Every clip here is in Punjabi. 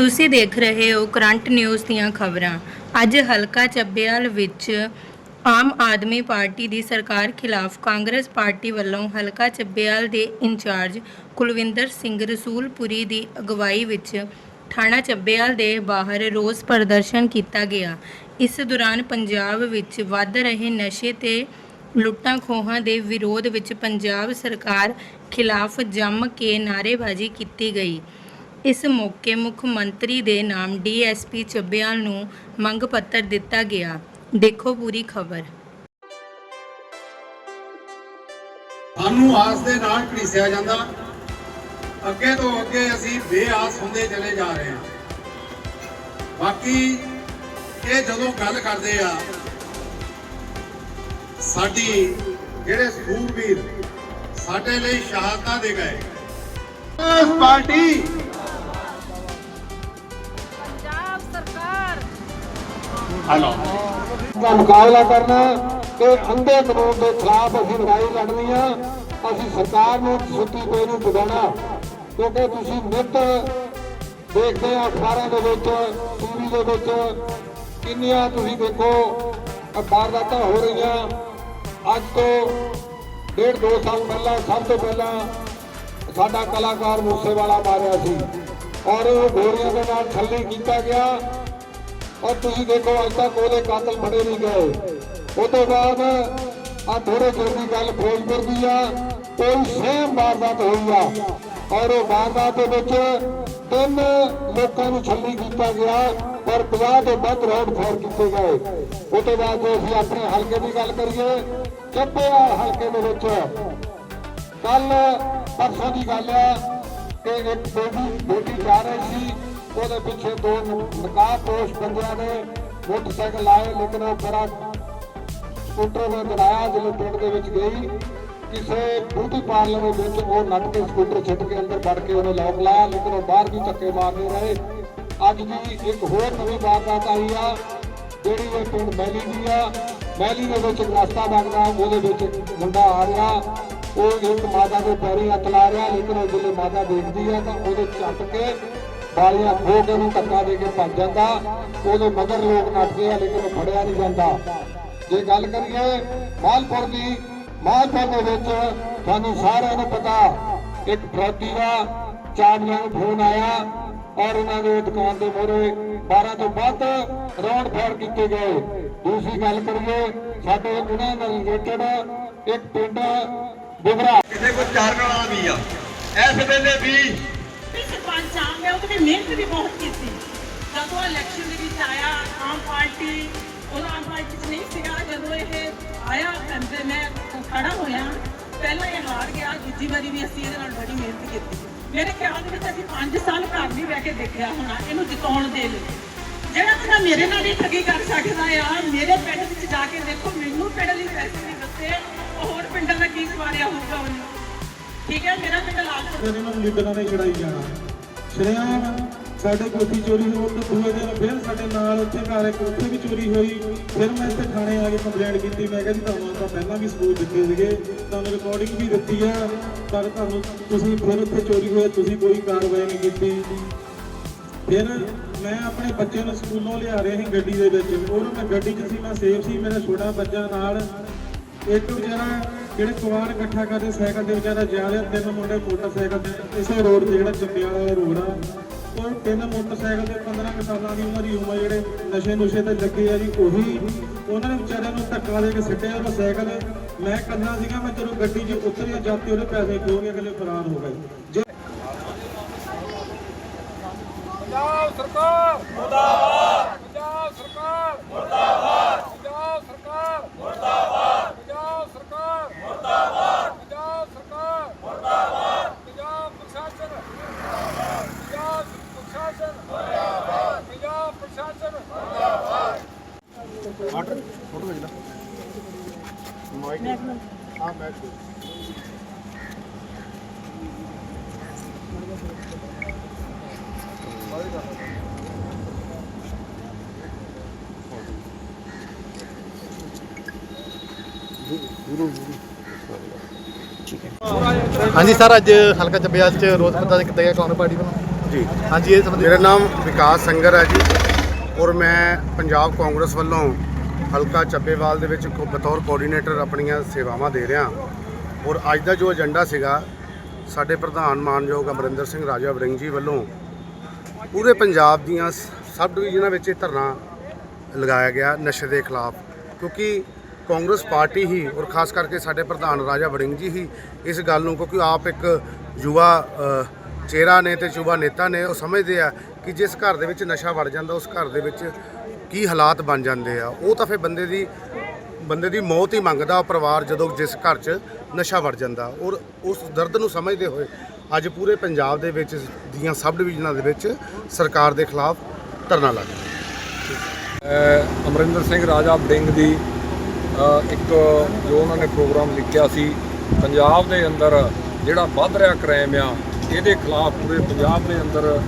ਤੁਸੀਂ ਦੇਖ ਰਹੇ ਹੋ ਕਰੰਟ ਨਿਊਜ਼ ਦੀਆਂ ਖਬਰਾਂ। ਅੱਜ ਹਲਕਾ ਚੱਬੇਵਾਲ ਵਿੱਚ ਆਮ ਆਦਮੀ ਪਾਰਟੀ ਦੀ ਸਰਕਾਰ ਖਿਲਾਫ ਕਾਂਗਰਸ ਪਾਰਟੀ ਵੱਲੋਂ ਹਲਕਾ ਚੱਬੇਵਾਲ ਦੇ ਇੰਚਾਰਜ ਕੁਲਵਿੰਦਰ ਸਿੰਘ ਰਸੂਲਪੁਰੀ ਦੀ ਅਗਵਾਈ ਵਿੱਚ ਥਾਣਾ ਚੱਬੇਵਾਲ ਦੇ ਬਾਹਰ ਰੋਸ ਪ੍ਰਦਰਸ਼ਨ ਕੀਤਾ ਗਿਆ। ਇਸ ਦੌਰਾਨ ਪੰਜਾਬ ਵਿੱਚ ਵੱਧ ਰਹੇ ਨਸ਼ੇ ਤੇ ਲੁੱਟਾਂ ਖੋਹਾਂ ਦੇ ਵਿਰੋਧ ਵਿੱਚ ਪੰਜਾਬ ਸਰਕਾਰ ਖਿਲਾਫ ਜੰਮ ਕੇ ਨਾਅਰੇਬਾਜ਼ੀ ਕੀਤੀ ਗਈ। ਇਸ ਮੌਕੇ ਮੁੱਖ ਮੰਤਰੀ ਦੇ ਨਾਮ ਡੀਐਸਪੀ ਚੱਬਿਆਲ ਨੂੰ ਮੰਗ ਪੱਤਰ ਦਿੱਤਾ ਗਿਆ। ਦੇਖੋ ਪੂਰੀ ਖਬਰ। ਸਾਨੂੰ ਆਸ ਦੇ ਨਾਲ ਘੜੀਸਿਆ ਜਾਂਦਾ ਅੱਗੇ ਤੋਂ ਅੱਗੇ ਅਸੀਂ ਬੇਆਸ ਹੁੰਦੇ ਚਲੇ ਜਾ ਰਹੇ ਹਾਂ। ਬਾਕੀ ਇਹ ਜਦੋਂ ਗੱਲ ਕਰਦੇ ਆ ਸਾਡੀ ਜਿਹੜੇ ਸੂਰਬੀਰ ਸਾਡੇ ਲਈ ਸ਼ਹਾਦਤਾਂ ਦੇ ਗਏ। ਇਸ ਪਾਰਟੀ ਹਲੋ ਦਾ ਮੁਕਾਬਲਾ ਕਰਨਾ ਤੇ ਅੰਧੇ ਕਾਨੂੰਨ ਦੇ ਖਿਲਾਫ ਅਸੀਂ ਲੜਾਈ ਲੜਨੀ ਆ। ਅਸੀਂ ਸਰਕਾਰ ਨੂੰ ਸੁੱਤੀ ਪਈ ਨੂੰ ਜਗਾਉਣਾ ਕਿਉਂਕਿ ਤੁਸੀਂ ਨਿੱਤ ਦੇਖਦੇ ਆ ਅਖਬਾਰਾਂ ਦੇ ਵਿੱਚ ਟੀਵੀ ਦੇ ਵਿੱਚ, ਕਿੰਨੀਆਂ ਤੁਸੀਂ ਦੇਖੋ ਵਾਰਦਾਤਾਂ ਹੋ ਰਹੀਆਂ। ਅੱਜ ਤੋਂ ਡੇਢ ਦੋ ਸਾਲ ਪਹਿਲਾਂ, ਸਭ ਤੋਂ ਪਹਿਲਾਂ ਸਾਡਾ ਕਲਾਕਾਰ ਮੂਸੇਵਾਲਾ ਮਾਰਿਆ ਸੀ। ਔਰ ਉਹ ਗੋਰੀਆਂ ਦੇ ਨਾਲ ਛੱਲੀ ਕੀਤਾ ਗਿਆ। ਔਰ ਤੁਸੀਂ ਦੇਖੋ, ਅੱਜ ਤੱਕ ਉਹਦੇ ਕਾਤਲ ਫੜੇ ਨਹੀਂ ਗਏ। ਉਹ ਤੋਂ ਬਾਅਦ ਆ ਥੋੜੇ ਚਿਰ ਦੀ ਗੱਲ ਫਿਰੋਜ਼ਪੁਰ ਦੀ ਆ, ਕੋਈ ਸੇਮ ਵਾਰਦਾਤ ਹੋਈ ਆ। ਔਰ ਉਹ ਵਾਰਦਾਤ ਦੇ ਵਿੱਚ ਤਿੰਨ ਲੋਕਾਂ ਨੂੰ ਛੱਲੀ ਕੀਤਾ ਗਿਆ ਔਰ 50 ਤੋਂ ਵੱਧ ਰੋਡ ਫਾਇਰ ਕੀਤੇ ਗਏ। ਉਹ ਤੋਂ ਬਾਅਦ ਜੇ ਅਸੀਂ ਆਪਣੇ ਹਲਕੇ ਦੀ ਗੱਲ ਕਰੀਏ ਚੱਪਿਆ ਹਲਕੇ ਦੇ ਵਿੱਚ ਕੱਲ ਪਰਸੋਂ ਦੀ ਗੱਲ ਆ ਕਿ ਇੱਕ ਬੇਟੀ ਬੇਟੀ ਜਾ ਰਹੀ ਸੀ। ਉਹਦੇ ਪਿੱਛੇ ਦੋ ਨਕਾਬਪੋਸ਼ ਬੰਦਿਆਂ ਨੇ ਮੋਟਰਸਾਈਕਲ ਲਾਏ, ਲੇਕਿਨ ਉਹ ਬੜਾ ਸਕੂਟਰ ਨੂੰ ਦੜਾਇਆ ਜਦੋਂ ਪਿੰਡ ਦੇ ਵਿੱਚ ਗਈ। ਕਿਸੇ ਬਿਊਟੀ ਪਾਰਲਰ ਦੇ ਵਿੱਚ ਉਹ ਨੱਟ ਕੇ ਸਕੂਟਰ ਛੱਡ ਕੇ ਅੰਦਰ ਵੜ ਕੇ ਉਹਨੇ ਲੌਕ ਲਾਇਆ, ਲੇਕਿਨ ਉਹ ਬਾਹਰ ਵੀ ਧੱਕੇ ਮਾਰਦੇ ਰਹੇ। ਅੱਜ ਦੀ ਇੱਕ ਹੋਰ ਨਵੀਂ ਵਾਰਦਾਤ ਆਈ ਆ, ਜਿਹੜੀ ਇਹ ਪਿੰਡ ਮੈਲੀ ਦੀ ਆ। ਮੈਲੀ ਦੇ ਵਿੱਚ ਰਸਤਾ ਲੱਗਦਾ ਉਹਦੇ ਵਿੱਚ ਮੁੰਡਾ ਆ ਰਿਹਾ। ਉਹ ਇੱਕ ਮਾਤਾ ਦੇ ਪੈਰੀ ਹੱਥ ਲਾ ਰਿਹਾ, ਲੇਕਿਨ ਉਹ ਜਦੋਂ ਮਾਤਾ ਦੇਖਦੀ ਆ ਤਾਂ ਉਹਦੇ ਚੱਟ ਕੇ ਬਾਲੀਆਂ ਖੋ ਕੇ ਉਹਨੂੰ ਧੱਕਾ ਦੇ ਕੇ ਭੱਜ ਜਾਂਦਾ। ਉਹਦੇ ਮਗਰ ਲੋਕ ਨੱਠਦੇ ਆ ਲੇਕਿਨ ਉਹ ਫੜਿਆ ਨਹੀਂ ਜਾਂਦਾ। ਜੇ ਗੱਲ ਕਰੀਏ ਮਾਲਪੁਰ ਦੀ, ਮਾਲਪੁਰ ਦੇ ਵਿੱਚ ਤੁਹਾਨੂੰ ਸਾਰਿਆਂ ਨੂੰ ਪਤਾ, ਇੱਕ ਫਰੋਦੀ ਦਾ ਚਾਬੀਆਂ ਨੂੰ ਫੋਨ ਆਇਆ ਔਰ ਉਹਨਾਂ ਦੇ ਦੁਕਾਨ ਦੇ ਮੋਰੇ 12 ਤੋਂ ਵੱਧ ਰੌਂਡ ਫਾਇਰ ਕੀਤੇ ਗਏ। ਦੂਸਰੀ ਗੱਲ ਕਰੀਏ, ਸਾਡੇ ਉਹਨਾਂ ਨਾਲ ਰਿਲੇਟਡ ਇੱਕ ਪਿੰਡ ਬੁਗਰਾ ਕਿਸੇ ਕੋ ਚਾਰ ਨਾਲ ਵੀ ਆ। ਇਸ ਵੇਲੇ ਵੀ ਵੀ ਸਰਪੰਚ ਆ ਮੈਂ ਉਹਦੇ ਮਿਹਨਤ ਵੀ ਬਹੁਤ ਕੀਤੀ। ਜਦੋਂ ਇਲੈਕਸ਼ਨ ਦੇ ਵਿੱਚ ਆਇਆ, ਆਮ ਪਾਰਟੀ ਉਹ ਆਮ ਪਾਰਟੀ 'ਚ ਨਹੀਂ ਸੀਗਾ। ਜਦੋਂ ਇਹ ਆਇਆ ਤੇ ਮੈਂ ਖੜਾ ਹੋਇਆ, ਪਹਿਲਾਂ ਇਹ ਹਾਰ ਗਿਆ, ਦੂਜੀ ਵਾਰੀ ਵੀ ਅਸੀਂ ਇਹਦੇ ਨਾਲ ਬੜੀ ਮਿਹਨਤ ਕੀਤੀ। ਮੇਰੇ ਖਿਆਲ ਦੇ ਵਿੱਚ ਅਸੀਂ 5 ਸਾਲ ਘਰ ਨਹੀਂ ਬਹਿ ਕੇ ਦੇਖਿਆ ਹੋਣਾ ਇਹਨੂੰ ਜਿਤਾਉਣ ਦੇ ਲਈ। ਜਿਹੜਾ ਬੰਦਾ ਮੇਰੇ ਨਾਲ ਹੀ ਠੱਗੀ ਕਰ ਸਕਦਾ ਆ, ਮੇਰੇ ਪਿੰਡ ਵਿੱਚ ਜਾ ਕੇ ਦੇਖੋ, ਮੈਨੂੰ ਪਿੰਡ ਲਈ ਪੈਸੇ ਨਹੀਂ ਦਿੱਤੇ, ਉਹ ਹੋਰ ਪਿੰਡਾਂ ਦਾ ਕੀ ਸਵਾਰਿਆ ਹੋਊਗਾ ਉਹਨੂੰ? ਠੀਕ ਹੈ ਮੇਰਾ ਪਿੰਡ ਲਾਲ ਫਿਰ ਨੂੰ ਲੀਡਰਾਂ ਨੇ ਛੜਾਈ ਜਾਣਾ। ਸ਼ਰੇਆਮ ਸਾਡੇ ਕੋਠੀ ਚੋਰੀ ਹੋਣ ਤੋਂ ਦੂਏ ਦਿਨ ਫਿਰ ਸਾਡੇ ਨਾਲ ਉੱਥੇ ਘਰ ਇੱਕ ਉੱਥੇ ਵੀ ਚੋਰੀ ਹੋਈ। ਫਿਰ ਮੈਂ ਇੱਥੇ ਥਾਣੇ ਆ ਕੇ ਕੰਪਲੇਂਟ ਕੀਤੀ। ਮੈਂ ਕਿਹਾ ਜੀ, ਤੁਹਾਨੂੰ ਤਾਂ ਪਹਿਲਾਂ ਵੀ ਸਬੂਤ ਦਿੱਤੇ ਸੀਗੇ। ਤੁਹਾਨੂੰ ਰਿਕਾਰਡਿੰਗ ਵੀ ਦਿੱਤੀ ਆ। ਪਰ ਤੁਹਾਨੂੰ ਤੁਸੀਂ ਫਿਰ ਉੱਥੇ ਚੋਰੀ ਹੋਇਆ ਤੁਸੀਂ ਕੋਈ ਕਾਰਵਾਈ ਨਹੀਂ ਕੀਤੀ। ਫਿਰ ਮੈਂ ਆਪਣੇ ਬੱਚੇ ਨੂੰ ਸਕੂਲੋਂ ਲਿਆ ਰਿਹਾ ਸੀ ਗੱਡੀ ਦੇ ਵਿੱਚ। ਉਹਨੂੰ ਮੈਂ ਗੱਡੀ 'ਚ ਸੀ, ਮੈਂ ਸੇਫ ਸੀ, ਮੇਰਾ ਛੋਟਾ ਬੱਚਾ ਨਾਲ। ਇੱਕ ਵਿਚਾਰਾ ਜਿਹੜੇ ਕੁਆਰ ਇਕੱਠਾ ਕਰਦੇ, ਸਾਈਕਲ ਤੇ ਵਿਚਾਰਾ ਜਾ ਰਿਹਾ, ਤਿੰਨ ਮੁੰਡੇ ਮੋਟਰਸਾਈਕਲ ਤੇ ਇਸੇ ਰੋਡ ਤੇ ਜਿਹੜਾ ਚੰਬਿਆਲਾ ਵਾਲਾ ਰੋਡ ਆ, ਉਹ ਤਿੰਨ ਮੋਟਰਸਾਈਕਲ ਤੇ 15 ਕੁ ਸਾਲਾਂ ਦੀ ਉਮਰ ਦੀ ਉਮਰ, ਜਿਹੜੇ ਨਸ਼ੇ ਨੁਸ਼ੇ ਤੇ ਲੱਗੇ ਆ ਜੀ, ਉਹੀ ਉਹਨਾਂ ਨੇ ਵਿਚਾਰਿਆਂ ਨੂੰ ਧੱਕਾ ਦੇ ਕੇ ਸਿੱਟਿਆ ਉਹ ਸਾਈਕਲ। ਮੈਂ ਕੱਲਾ ਸੀਗਾ, ਮੈਂ ਚਲੋ ਗੱਡੀ 'ਚ ਉਤਰਿਆ, ਜਦ ਤੇ ਉਹਦੇ ਪੈਸੇ ਖੋ ਗਏ ਅਗਲੇ ਫਰਾਰ ਹੋ ਗਏ। ਜੇ ਪੰਜਾਬ ਸਰਕਾਰ ਮੁਰਦਾਬਾਦ ਪੰਜਾਬ ਸਰਕਾਰ ਮੁਰਦਾਬਾਦ ਪੰਜਾਬ ਸਰਕਾਰ ਮੁਰਦਾਬਾਦ ਪੰਜਾਬ ਸਰਕਾਰ ਮੁਰਦਾਬਾਦ ਪੰਜਾਬ ਸਰਕਾਰ ਮੁਰਦਾਬਾਦ ਪੰਜਾਬ ਪ੍ਰਸ਼ਾਸਨ ਮੁਰਦਾਬਾਦ ਪੰਜਾਬ ਪ੍ਰਸ਼ਾਸਨ ਮੁਰਦਾਬਾਦ ਪੰਜਾਬ ਪ੍ਰਸ਼ਾਸਨ ਮੁਰਦਾਬਾਦ ਹਾਂਜੀ ਸਰ ਅੱਜ ਹਲਕਾ ਚੱਬਿਆਲ ਚ ਰੋਜ਼ ਪ੍ਰਦਰਸ਼ਨ ਕੀਤਾ ਗਿਆ ਕਾਂਗਰਸ ਪਾਰਟੀ ਵੱਲੋਂ। ਜੀ। ਹਾਂਜੀ ਇਹ ਸੰਬੰਧੀ ਮੇਰਾ ਨਾਮ ਵਿਕਾਸ ਸੰਗਰ ਹੈ ਜੀ ਔਰ ਮੈਂ ਪੰਜਾਬ ਕਾਂਗਰਸ ਵੱਲੋਂ ਹਲਕਾ ਚੱਬੇਵਾਲ ਦੇ ਵਿੱਚ ਕੋ- ਬਤੌਰ ਕੋਆਰਡੀਨੇਟਰ ਆਪਣੀਆਂ ਸੇਵਾਵਾਂ ਦੇ ਰਿਹਾ। ਔਰ ਅੱਜ ਦਾ ਜੋ ਏਜੰਡਾ ਸੀਗਾ, ਸਾਡੇ ਪ੍ਰਧਾਨ ਮਾਨਯੋਗ ਅਮਰਿੰਦਰ ਸਿੰਘ ਰਾਜਾ ਵੜਿੰਗ ਜੀ ਵੱਲੋਂ ਪੂਰੇ ਪੰਜਾਬ ਦੀਆਂ ਸ- ਸਬ ਡਿਵੀਜ਼ਨਾਂ ਵਿੱਚ ਇਹ ਧਰਨਾ ਲਗਾਇਆ ਗਿਆ ਨਸ਼ੇ ਦੇ ਖਿਲਾਫ। ਕਿਉਂਕਿ ਕਾਂਗਰਸ ਪਾਰਟੀ ਹੀ ਔਰ ਖਾਸ ਕਰਕੇ ਸਾਡੇ ਪ੍ਰਧਾਨ ਰਾਜਾ ਵੜਿੰਗ ਜੀ ਹੀ ਇਸ ਗੱਲ ਨੂੰ, ਕਿਉਂਕਿ ਆਪ ਇੱਕ ਯੁਵਾ ਚਿਹਰਾ ਨੇ ਤੇ ਯੁਵਾ ਨੇਤਾ ਨੇ, ਉਹ ਸਮਝਦੇ ਆ ਕਿ ਜਿਸ ਘਰ ਦੇ ਵਿੱਚ ਨਸ਼ਾ ਵੜ ਜਾਂਦਾ, ਉਸ ਘਰ ਦੇ ਵਿੱਚ ਕੀ ਹਾਲਾਤ ਬਣ ਜਾਂਦੇ ਆ ਉਹ ਤਾਂ ਫਿਰ ਬੰਦੇ ਦੀ ਬੰਦੇ ਦੀ ਮੌਤ ਹੀ ਮੰਗਦਾ ਉਹ ਪਰਿਵਾਰ ਜਦੋਂ ਜਿਸ ਘਰ 'ਚ ਨਸ਼ਾ ਵੜ ਜਾਂਦਾ। ਔਰ ਉਸ ਦਰਦ ਨੂੰ ਸਮਝਦੇ ਹੋਏ ਅੱਜ ਪੂਰੇ ਪੰਜਾਬ ਦੇ ਵਿੱਚ ਦੀਆਂ ਸਬ ਡਿਵੀਜ਼ਨਾਂ ਦੇ ਵਿੱਚ ਸਰਕਾਰ ਦੇ ਖਿਲਾਫ ਧਰਨਾ ਲੱਗ ਰਿਹਾ। ਅਮਰਿੰਦਰ ਸਿੰਘ ਰਾਜਾ ਬਡਿੰਗ ਦੀ ਇੱਕ ਜੋ ਉਹਨਾਂ ਨੇ ਪ੍ਰੋਗਰਾਮ ਲਿਖਿਆ ਸੀ ਪੰਜਾਬ ਦੇ ਅੰਦਰ ਜਿਹੜਾ ਵੱਧ ਰਿਹਾ ਕ੍ਰਾਈਮ ਆ ਇਹਦੇ ਖਿਲਾਫ ਪੂਰੇ ਪੰਜਾਬ ਦੇ ਅੰਦਰ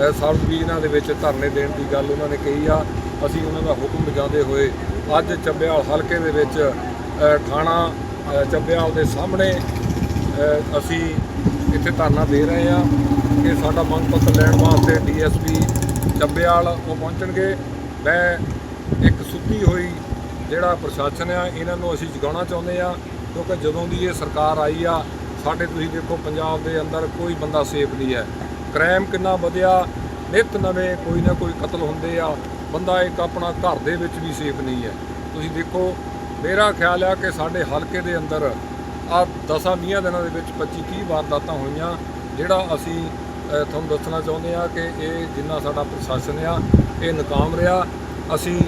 ਅ, ਸਬ ਡਿਵੀਜ਼ਨਾਂ ਦੇ ਵਿੱਚ ਧਰਨੇ ਦੇਣ ਦੀ ਗੱਲ ਉਹਨਾਂ ਨੇ ਕਹੀ ਆ। ਅਸੀਂ ਉਹਨਾਂ ਦਾ ਹੁਕਮ ਵਜਾਉਂਦੇ ਹੋਏ ਅੱਜ ਚੱਬਿਆਲ ਹਲਕੇ ਦੇ ਵਿੱਚ ਥਾਣਾ ਅ, ਚੱਬਿਆਲ ਦੇ ਸਾਹਮਣੇ ਅਸੀਂ ਇੱਥੇ ਧਰਨਾ ਦੇ ਰਹੇ ਹਾਂ ਕਿ ਸਾਡਾ ਮੰਗ ਪੱਤਰ ਲੈਣ ਵਾਸਤੇ ਡੀਐਸਪੀ ਚੱਬੇਵਾਲ ਉਹ ਪਹੁੰਚਣਗੇ। ਮੈਂ ਇੱਕ ਸੁੱਤੀ ਹੋਈ ਜਿਹੜਾ ਪ੍ਰਸ਼ਾਸਨ ਆ ਇਹਨਾਂ ਨੂੰ ਅਸੀਂ ਜਗਾਉਣਾ ਚਾਹੁੰਦੇ ਆ ਕਿਉਂਕਿ ਜਦੋਂ ਦੀ ਇਹ ਸਰਕਾਰ ਆਈ ਆ ਸਾਡੇ ਤੁਸੀਂ ਦੇਖੋ ਪੰਜਾਬ ਦੇ ਅੰਦਰ ਕੋਈ ਬੰਦਾ ਸੇਫ ਨਹੀਂ ਹੈ। ਕ੍ਰਾਈਮ ਕਿੰਨਾ ਵਧਿਆ ਨਿਤ ਨਵੇਂ ਕੋਈ ਨਾ ਕੋਈ ਕਤਲ ਹੁੰਦੇ ਆ ਬੰਦਾ ਇੱਕ ਆਪਣਾ ਘਰ ਦੇ ਵਿੱਚ ਵੀ ਸੇਫ ਨਹੀਂ ਹੈ। ਤੁਸੀਂ ਦੇਖੋ, ਮੇਰਾ ਖਿਆਲ ਆ ਕਿ ਸਾਡੇ ਹਲਕੇ ਦੇ ਅੰਦਰ ਆ ਦਸਾਂ ਵੀਹਾਂ ਦਿਨਾਂ ਦੇ ਵਿੱਚ 25 30 ਵਾਰਦਾਤਾਂ ਹੋਈਆਂ, ਜਿਹੜਾ ਅਸੀਂ ਤੁਹਾਨੂੰ ਦੱਸਣਾ ਚਾਹੁੰਦੇ ਆ ਕਿ ਇਹ ਜਿੰਨਾ ਸਾਡਾ ਪ੍ਰਸ਼ਾਸਨ ਆ, ਇਹ ਨਾਕਾਮ ਰਿਹਾ। ਅਸੀਂ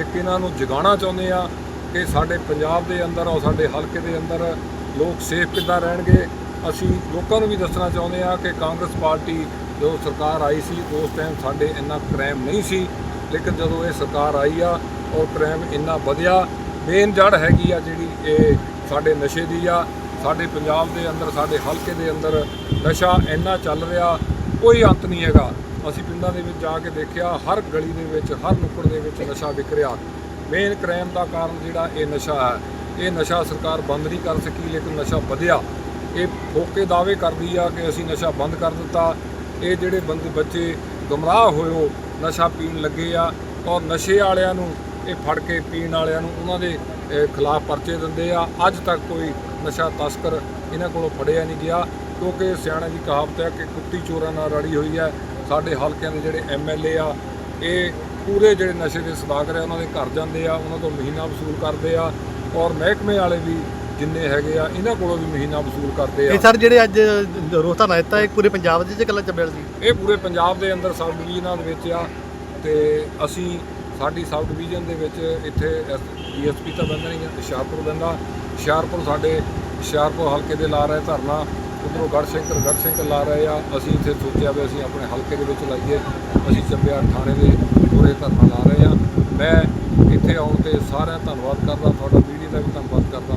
ਇੱਕ ਇਹਨਾਂ ਨੂੰ ਜਗਾਉਣਾ ਚਾਹੁੰਦੇ ਆ ਕਿ ਸਾਡੇ ਪੰਜਾਬ ਦੇ ਅੰਦਰ ਔਰ ਸਾਡੇ ਹਲਕੇ ਦੇ ਅੰਦਰ ਲੋਕ ਸੇਫ ਕਿੱਦਾਂ ਰਹਿਣਗੇ। ਅਸੀਂ ਲੋਕਾਂ ਨੂੰ ਵੀ ਦੱਸਣਾ ਚਾਹੁੰਦੇ ਆ ਕਿ ਕਾਂਗਰਸ ਪਾਰਟੀ ਜੋ ਸਰਕਾਰ ਆਈ ਸੀ, ਉਸ ਟਾਈਮ ਸਾਡੇ ਇੰਨਾ ਕ੍ਰਾਈਮ ਨਹੀਂ ਸੀ। ਲੇਕਿਨ ਜਦੋਂ ਇਹ ਸਰਕਾਰ ਆਈ ਆ ਔਰ ਕ੍ਰਾਈਮ ਇੰਨਾ ਵਧਿਆ ਮੇਨ ਜੜ ਹੈਗੀ ਆ ਜਿਹੜੀ ਇਹ ਸਾਡੇ ਨਸ਼ੇ ਦੀ ਆ, ਸਾਡੇ ਪੰਜਾਬ ਦੇ ਅੰਦਰ, ਸਾਡੇ ਹਲਕੇ ਦੇ ਅੰਦਰ ਨਸ਼ਾ ਇੰਨਾ ਚੱਲ ਰਿਹਾ, ਕੋਈ ਅੰਤ ਨਹੀਂ ਹੈਗਾ। ਅਸੀਂ ਪਿੰਡਾਂ ਦੇ ਵਿੱਚ ਜਾ ਕੇ ਦੇਖਿਆ, ਹਰ ਗਲੀ ਦੇ ਵਿੱਚ, ਹਰ ਨੁੱਕੜ ਦੇ ਵਿੱਚ ਨਸ਼ਾ ਵਿਕ ਰਿਹਾ। ਮੇਨ ਕ੍ਰਾਈਮ ਦਾ ਕਾਰਨ ਜਿਹੜਾ ਇਹ ਨਸ਼ਾ ਹੈ, ਇਹ ਨਸ਼ਾ ਸਰਕਾਰ ਬੰਦ ਨਹੀਂ ਕਰ ਸਕੀ, ਲੇਕਿਨ ਨਸ਼ਾ ਵਧਿਆ। ਇਹ ਫੋਕੇ ਦਾਅਵੇ ਕਰਦੀ ਆ ਕਿ ਅਸੀਂ ਨਸ਼ਾ ਬੰਦ ਕਰ ਦਿੱਤਾ। ਇਹ ਜਿਹੜੇ ਬੰਦੇ, ਬੱਚੇ ਗੁੰਮਰਾਹ ਹੋਇਓ ਨਸ਼ਾ ਪੀਣ ਲੱਗੇ ਆ ਔਰ ਨਸ਼ੇ ਵਾਲਿਆਂ ਨੂੰ, ਇਹ ਫੜ ਕੇ ਪੀਣ ਵਾਲਿਆਂ ਨੂੰ ਉਹਨਾਂ ਦੇ ਖਿਲਾਫ ਪਰਚੇ ਦਿੰਦੇ ਆ। ਅੱਜ ਤੱਕ ਕੋਈ ਨਸ਼ਾ ਤਸਕਰ ਇਹਨਾਂ ਕੋਲੋਂ ਫੜਿਆ ਨਹੀਂ ਗਿਆ, ਕਿਉਂਕਿ ਸਿਆਣਾ ਦੀ ਕਹਾਵਤ ਹੈ ਕਿ ਕੁੱਤੀ ਚੋਰਾਂ ਨਾਲ ਰੜੀ ਹੋਈ ਹੈ। ਸਾਡੇ ਹਲਕਿਆਂ ਦੇ ਜਿਹੜੇ ਐਮਐਲਏ ਆ, ਇਹ ਪੂਰੇ ਜਿਹੜੇ ਨਸ਼ੇ ਦੇ ਸਦਾਗਰ ਆ ਉਹਨਾਂ ਦੇ ਘਰ ਜਾਂਦੇ ਆ, ਉਹਨਾਂ ਤੋਂ ਮਹੀਨਾ ਵਸੂਲ ਕਰਦੇ ਆ। ਔਰ ਮਹਿਕਮੇ ਵਾਲੇ ਵੀ ਜਿੰਨੇ ਹੈਗੇ ਆ ਇਹਨਾਂ ਕੋਲੋਂ ਵੀ ਮਹੀਨਾ ਵਸੂਲ ਕਰਦੇ ਆ। ਇਹ ਸਰ ਜਿਹੜੇ ਅੱਜ ਰੋਸਤਾ ਨਾ ਦਿੱਤਾ ਇਹ ਪੂਰੇ ਪੰਜਾਬ ਦੇ ਚ ਇਕੱਲਾ ਚੱਬੇਲ ਸੀ? ਇਹ ਪੂਰੇ ਪੰਜਾਬ ਦੇ ਅੰਦਰ ਸਬ ਡਿਵੀਜ਼ਨਾਂ ਦੇ ਵਿੱਚ ਆ ਤੇ ਅਸੀਂ ਸਾਡੀ ਸਬ ਡਿਵੀਜ਼ਨ ਦੇ ਵਿੱਚ ਇੱਥੇ ਡੀਐਸਪੀ ਤਾਂ ਬੰਦਾ ਨਹੀਂ ਹੁਸ਼ਿਆਰਪੁਰ ਬੰਦਾ ਹੁਸ਼ਿਆਰਪੁਰ ਸਾਡੇ ਹੁਸ਼ਿਆਰਪੁਰ ਹਲਕੇ ਦੇ ਲਾ ਰਹੇ ਧਰਨਾ ਉਧਰੋਂ ਗੜਸ਼ੰਕਰ ਗੜਸ਼ੰਕਰ ਲਾ ਰਹੇ ਆ। ਅਸੀਂ ਇੱਥੇ ਸੋਚਿਆ ਵੀ ਅਸੀਂ ਆਪਣੇ ਹਲਕੇ ਦੇ ਵਿੱਚ ਲਾਈਏ ਅਸੀਂ ਚੱਬਿਆ ਥਾਣੇ ਦੇ ਪੂਰੇ ਧਰਨਾ ਲਾ ਰਹੇ ਆ। ਮੈਂ ਇੱਥੇ ਆਉਣ ਤੇ ਸਾਰਿਆਂ ਧੰਨਵਾਦ ਕਰਦਾ ਤੁਹਾਡਾ ਮੀਡੀਆ ਦਾ ਵੀ ਧੰਨਵਾਦ ਕਰਦਾ।